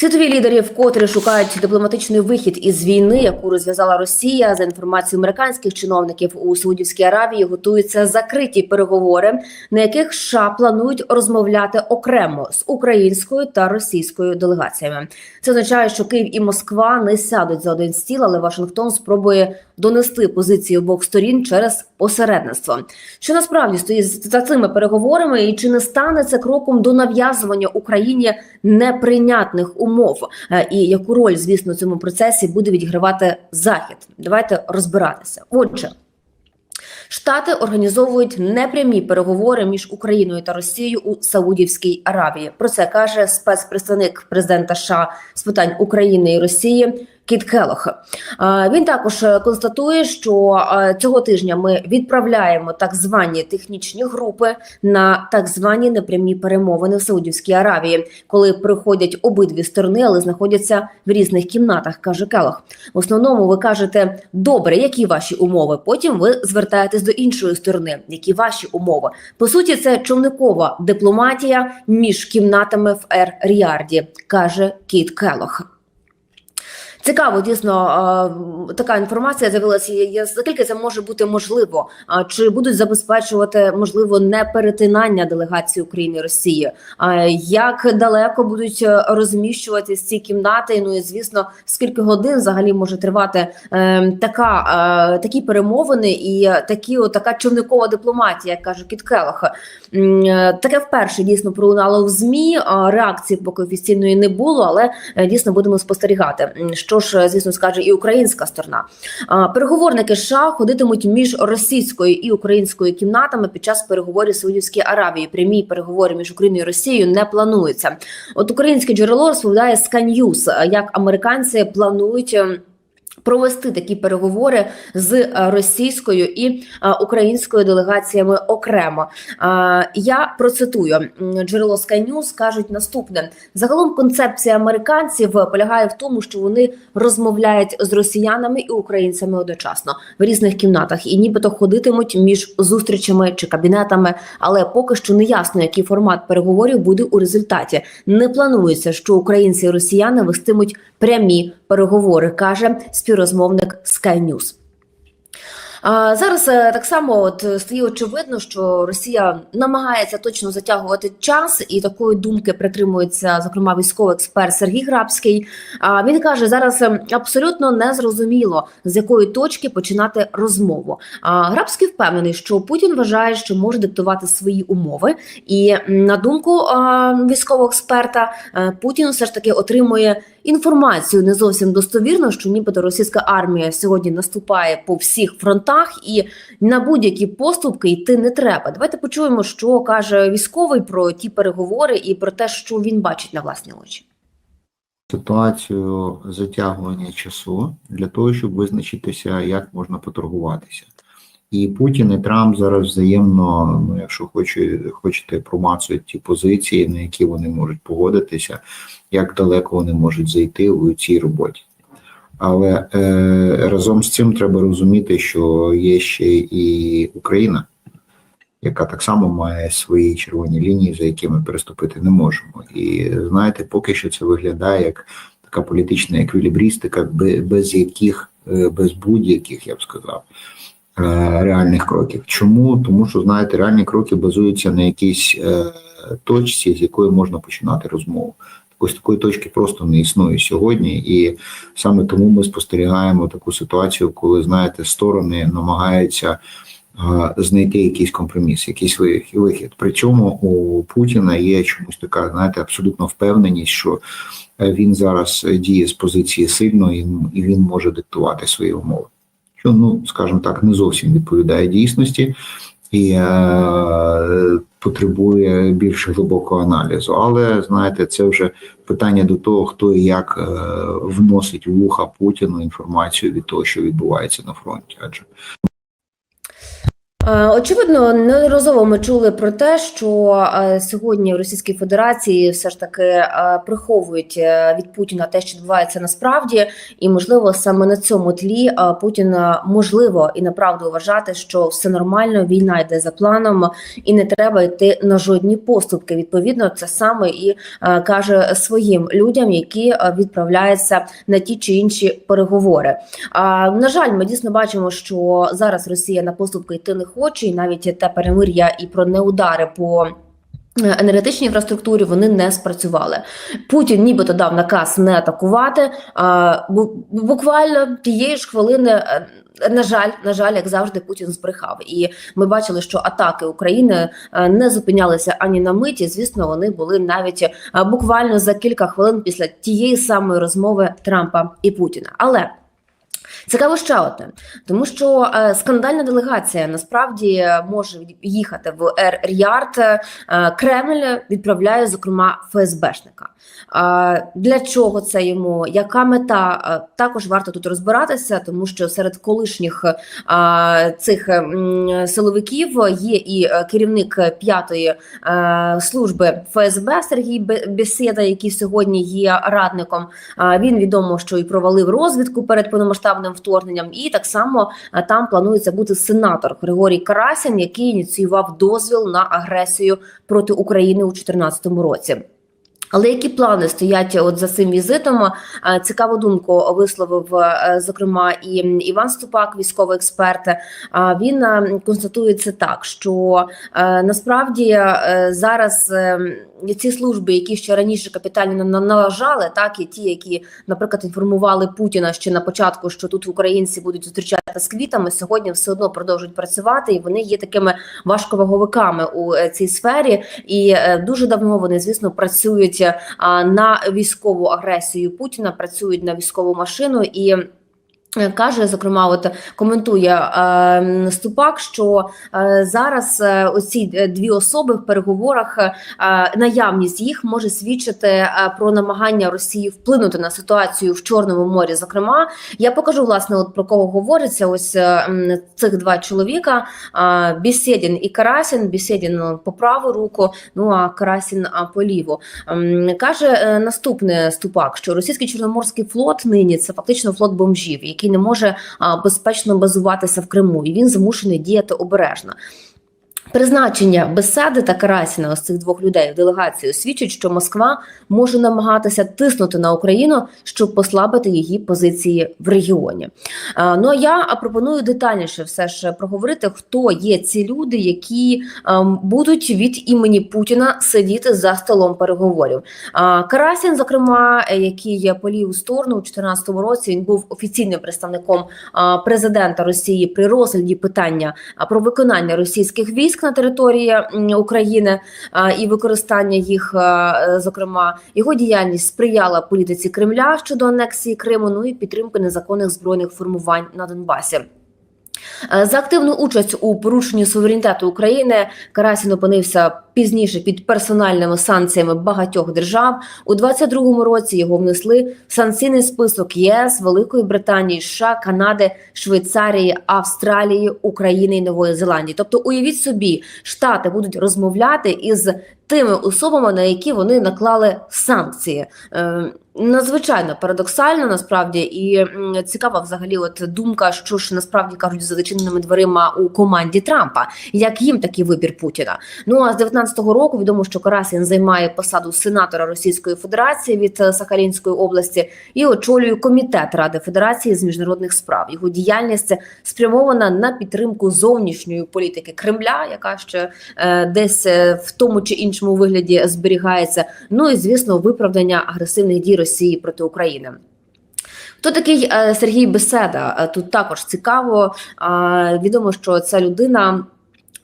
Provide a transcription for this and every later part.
Світові лідери вкотре шукають дипломатичний вихід із війни, яку розв'язала Росія. За інформацією американських чиновників у Саудівській Аравії готуються закриті переговори, на яких США планують розмовляти окремо з українською та російською делегаціями. Це означає, що Київ і Москва не сядуть за один стіл, але Вашингтон спробує донести позиції обох сторін через посередництво. Що насправді стоїть за цими переговорами, і чи не стане це кроком до нав'язування Україні неприйнятних умов, Е, і яку роль, звісно, цьому процесі буде відігравати Захід? Давайте розбиратися. Отже. Штати організовують непрямі переговори між Україною та Росією у Саудівській Аравії. Про це каже спецпредставник президента США з питань України і Росії Кіт Келох. Е, Він також е, констатує, що е, цього тижня ми відправляємо так звані технічні групи на так звані непрямі перемовини в Саудівській Аравії, коли приходять обидві сторони, але знаходяться в різних кімнатах, каже Келох. В основному ви кажете, добре, які ваші умови. Потім ви звертаєтесь до іншої сторони, які ваші умови. По суті, це човникова дипломатія між кімнатами в Ер Ріарді, каже Кіт Келох. Цікаво, дійсно така інформація з'явилася. Я- Наскільки це може бути можливо? Чи будуть забезпечувати можливо не перетинання делегації України і Росії? Як далеко будуть е, розміщуватись ці кімнати? Ну і звісно, скільки годин взагалі може тривати е, така е, такі перемовини і такі от, така човникова дипломатія, як каже Кіт Келох. М, е, Таке вперше дійсно пролунало в змі. Реакції поки офіційної не було, але дійсно будемо спостерігати. М, Ж, е, звісно, скаже і українська сторона. Переговорники США ходитимуть між російською і українською кімнатами під час переговорів Саудівській Аравії. Прямі переговори між Україною і Росією не плануються. От українське джерело розповідає е, як американці планують. Провести такі переговори з е, російською і е, українською делегаціями окремо. Е, Я процитую джерело Sky News кажуть наступне: загалом концепція американців полягає в тому, що вони розмовляють з росіянами і українцями одночасно в різних кімнатах, і нібито ходитимуть між зустрічами чи кабінетами. Але поки що не ясно, який формат переговорів буде у результаті. Не планується, що українці і росіяни вестимуть прямі переговори, каже співрозмовник Sky News. А зараз е, так само от е, стає очевидно, що Росія намагається точно затягувати час, і такої думки притримується, зокрема, військовий експерт Сергій Грабський. А він каже, зараз е, абсолютно незрозуміло з якої точки починати розмову. А Грабський впевнений, що Путін вважає, що може диктувати свої умови, і на думку військового експерта, е, Путін все ж таки отримує інформацію не зовсім достовірно, що нібито російська армія сьогодні наступає по всіх фронтах, і на будь-які поступки йти не треба. Давайте почуємо, що каже військовий про ті переговори і про те, що він бачить на власні очі. ситуацію затягування часу для того, щоб визначитися, як можна поторгуватися. І Путін і Трамп зараз взаємно, ну якщо хоче, хочете, промацують ті позиції, на які вони можуть погодитися, як далеко вони можуть зайти у цій роботі. Але е, разом з цим треба розуміти, що є ще і Україна, яка так само має свої червоні лінії, за які ми переступити не можемо. І знаєте, поки що це виглядає як така політична еквілібрістика, бе- без яких, е, без будь-яких, я б сказав, е, реальних кроків. Чому? Тому що знаєте, реальні кроки базуються на якійсь е, точці, з якої можна починати розмову. Ось такої точки просто не існує сьогодні, і саме тому ми спостерігаємо таку ситуацію, коли знаєте, сторони намагаються знайти якийсь компроміс, якийсь вихід. При цьому у Путіна є чомусь така, знаєте, абсолютно впевненість, що е, він зараз діє з позиції сильної і він може диктувати свої умови. Що, ну скажімо так, не зовсім відповідає дійсності і е, потребує більш глибокого аналізу. Але знаєте, це вже питання до того, хто і як е, вносить в вуха Путіну інформацію від того, що відбувається на фронті. Адже Очевидно, неодноразово ми чули про те, що е, сьогодні в Російській Федерації все ж таки е, приховують е, від Путіна те, що відбувається насправді, і можливо саме на цьому тлі е, Путін е, можливо і направду вважати, що все нормально, війна йде за планом, і не треба йти на жодні поступки. Відповідно, це саме і е, каже своїм людям, які е, відправляються на ті чи інші переговори. На жаль, ми дійсно бачимо, що зараз Росія на поступки йти не хоче, і навіть те перемир'я і про неудари по. е, Енергетичній інфраструктурі вони не спрацювали. Путін нібито дав наказ не атакувати. А бу- буквально тієї ж хвилини, е, на жаль, на жаль, як завжди, Путін збрехав. І ми бачили, що атаки України е, не зупинялися ані на миті. Звісно, вони були навіть буквально за кілька хвилин після тієї самої розмови Трампа і Путіна. Але Цікаво ще одне, тому що е, скандальна делегація насправді може їхати в Ер Ріард. Е, Кремль відправляє зокрема ФСБшника. Е, для чого це йому? Яка мета? Також варто тут розбиратися, тому що серед колишніх цих силовиків є і керівник п'ятої служби ФСБ Сергій Бе- Бесєда, який сьогодні є радником. Він відомо, що і провалив розвідку перед повномасштабним вторгненням, і так само там планується бути сенатор Григорій Карасін, який ініціював дозвіл на агресію проти України у 2014 році. Але які плани стоять от за цим візитом? Е, Цікаву думку висловив е, зокрема і Іван Ступак, військовий експерт. Е, Він е, констатує це так, що е, насправді е, зараз е, ці служби, які ще раніше капітально на- налажали, так і ті, які, наприклад, інформували Путіна ще на початку, що тут українці будуть зустрічати з квітами, сьогодні все одно продовжують працювати, і вони є такими важковаговиками у е, цій сфері. І е, дуже давно вони, звісно, працюють на військову агресію Путіна, працюють на військову машину і. Е, Каже, зокрема, от коментує е, Ступак, що е, зараз е, оці е, дві особи в переговорах е, наявність їх може свідчити е, про намагання Росії вплинути на ситуацію в Чорному морі. Зокрема, я покажу власне, от про кого говориться. Ось е, цих два чоловіка: е, Бєсєдін і Карасін. Бєсєдін ну, по праву руку, ну а Карасін по ліву. Ем, Каже е, наступне Ступак, що російський чорноморський флот нині це фактично флот бомжів, який не може безпечно базуватися в Криму, і він змушений діяти обережно. Призначення Беседи та Карасіна, ось цих двох людей в делегацію, свідчить, що Москва може намагатися тиснути на Україну, щоб послабити її позиції в регіоні. Ну а я пропоную детальніше все ж проговорити, хто є ці люди, які ем, будуть від імені Путіна сидіти за столом переговорів. Карасін, зокрема, е, який по ліву сторону у 2014 році, він був офіційним представником президента Росії при розгляді питання про виконання російських військ на території України і використання їх, е, зокрема, його діяльність сприяла політиці Кремля щодо анексії Криму, ну і підтримки незаконних збройних формувань на Донбасі. Е, За активну участь у порушенні суверенітету України Карасін опинився пізніше під персональними санкціями багатьох держав. У 22-му році його внесли в санкційний список ЄС, Великої Британії, США, Канади, Швейцарії, Австралії, України і Нової Зеландії. Тобто, уявіть собі, штати будуть розмовляти із тими особами, на які вони наклали санкції. Е, Надзвичайно парадоксально насправді і цікава взагалі, от думка, що ж насправді кажуть за зачиненими дверима у команді Трампа, як їм такий вибір Путіна. Ну а з 19-го року відомо, що Карасін займає посаду сенатора Російської Федерації від е, Сахалінської області і очолює комітет Ради Федерації з міжнародних справ. Його діяльність спрямована на підтримку зовнішньої політики Кремля, яка ще е, десь е, в тому чи іншому вигляді зберігається. Ну і звісно, виправдання агресивних дій Росії проти України. Хто такий е, Сергій Беседа? Е, Тут також цікаво. Е, Відомо, що ця людина.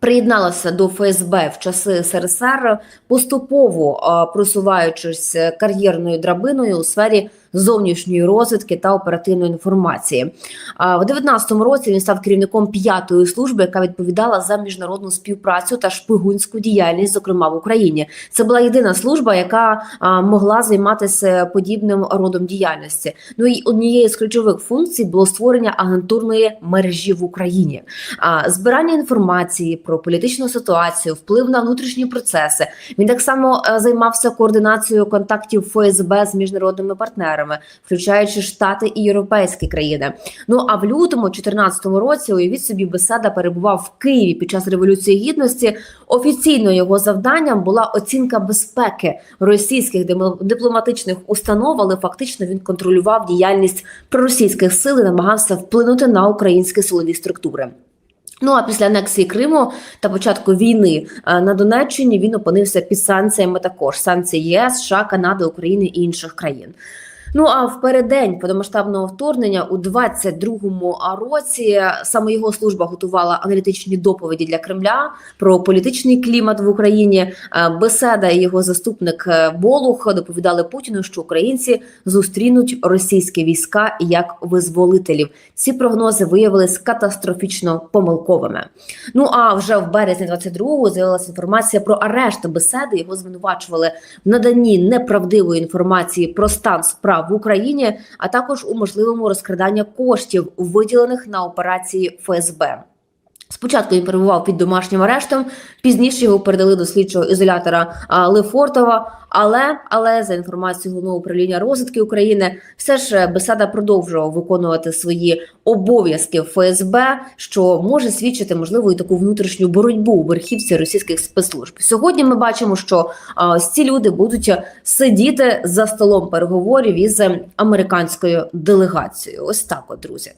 Приєдналася до ФСБ в часи СРСР, поступово просуваючись кар'єрною драбиною у сфері зовнішньої розвідки та оперативної інформації. В 19-му році він став керівником п'ятої служби, яка відповідала за міжнародну співпрацю та шпигунську діяльність, зокрема в Україні. Це була єдина служба, яка могла займатися подібним родом діяльності. Ну і однією з ключових функцій було створення агентурної мережі в Україні, збирання інформації про політичну ситуацію, вплив на внутрішні процеси. Він так само е, займався координацією контактів ФСБ з міжнародними партнерами, включаючи штати і європейські країни. Ну а в лютому 2014 році уявіть собі бесіда перебував в Києві під час революції гідності. Офіційно його завданням була оцінка безпеки російських дипломатичних установ, але фактично він контролював діяльність проросійських сил і намагався вплинути на українські силові структури. Ну а після анексії Криму та початку війни е, на Донеччині він опинився під санкціями також санкції ЄС, США, Канади, України і інших країн. Ну а в переддень повномасштабного вторгнення у 22-му році саме його служба готувала аналітичні доповіді для Кремля про політичний клімат в Україні. Е, Беседа і його заступник е, Болух доповідали Путіну, що українці зустрінуть російські війська як визволителів. Ці прогнози виявились катастрофічно помилковими. Ну а вже в березні 22-го з'явилася інформація про арешт беседи. Його звинувачували в наданні неправдивої інформації про стан справ в Україні, а також у можливому розкраданні коштів, виділених на операції ФСБ. Спочатку він перебував під домашнім арештом, пізніше його передали до слідчого ізолятора Лефортова. Але але за інформацією головного управління розвідки України, все ж е, Бесада продовжував виконувати свої обов'язки ФСБ, що може свідчити можливо і таку внутрішню боротьбу у верхівці російських спецслужб. Сьогодні ми бачимо, що ось ці люди будуть сидіти за столом переговорів із е, американською делегацією. Ось так, от друзі.